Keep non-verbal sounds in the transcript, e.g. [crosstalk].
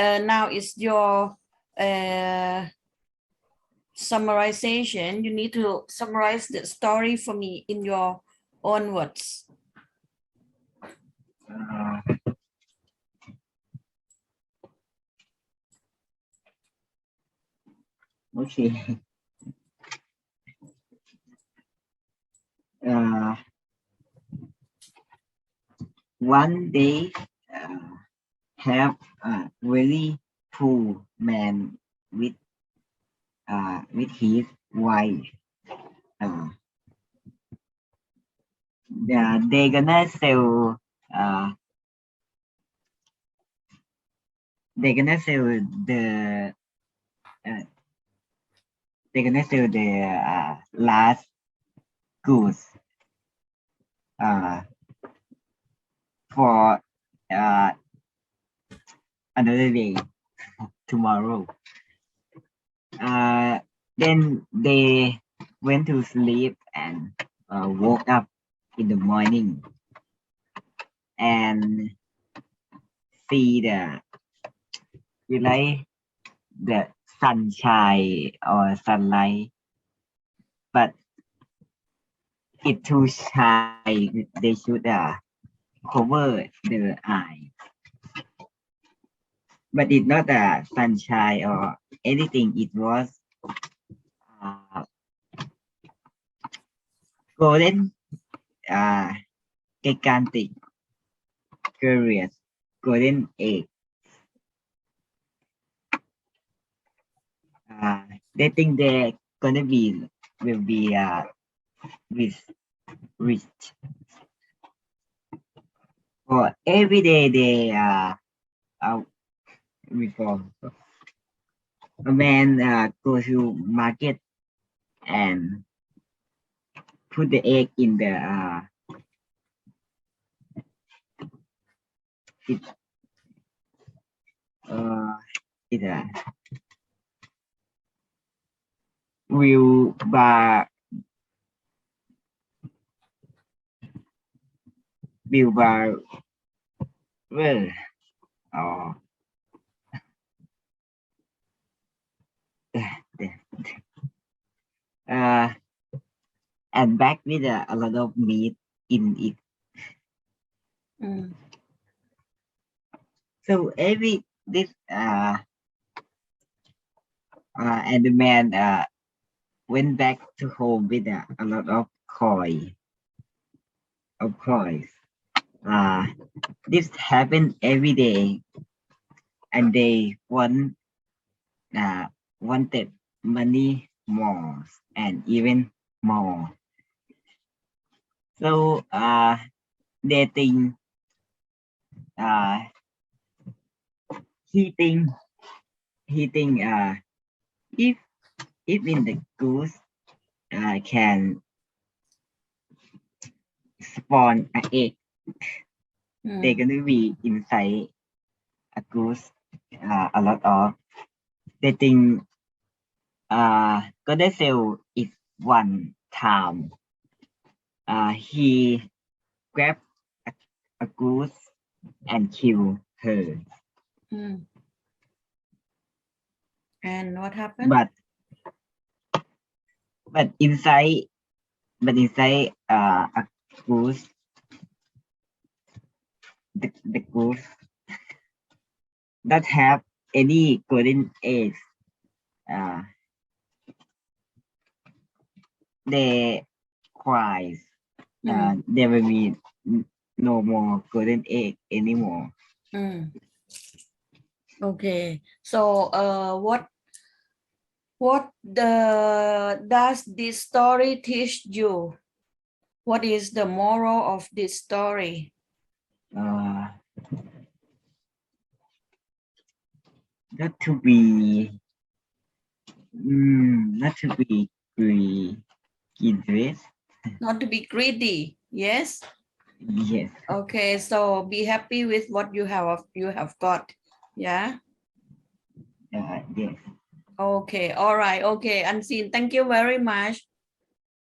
uh, now is your uh, summarization. You need to summarize the story for me in your own words. Uh, okay. [laughs] Uh, one day, have a very poor man with uh, with his wife. Uh, yeah, they gonna sell uh, they're gonna sell the uh, they're gonna sell the uh, last goods uh, for uh, another day [laughs] tomorrow. Uh, then they went to sleep and uh, woke up in the morning and see the you like the sunshine or sunlight but it too shy they should uh, cover the eye but it's not a sunshine or anything. It was uh, golden uh, gigantic curious golden egg. Uh, they think they're gonna be will be uh rich rich. For every day they uh out before a man uh, go to market and put the egg in the uh it uh it uh, will by will by well or uh and back with a, a lot of meat in it. Mm, so every this uh uh and the man uh went back to home with a, a lot of coin of coins uh this happened every day and they want uh wanted money more and even more. So uh think uh he think he think uh if if in the goose uh can spawn an egg mm, they're gonna be inside a goose uh, a lot of think uh sell it one time uh he grab a, a goose and kill her mm. And what happened? but but inside but inside uh, a goose the, the goose [laughs] not have any golden eggs uh they cries Mm, uh, there will be no more golden egg anymore mm. Okay, so uh, what what the does this story teach you? What is the moral of this story? uh, not to be mm, not to be greedy interest Not to be greedy, yes? yes Okay, so be happy with what you have you have got. Yeah. uh, yes Okay, all right, okay, Unseen, thank you very much.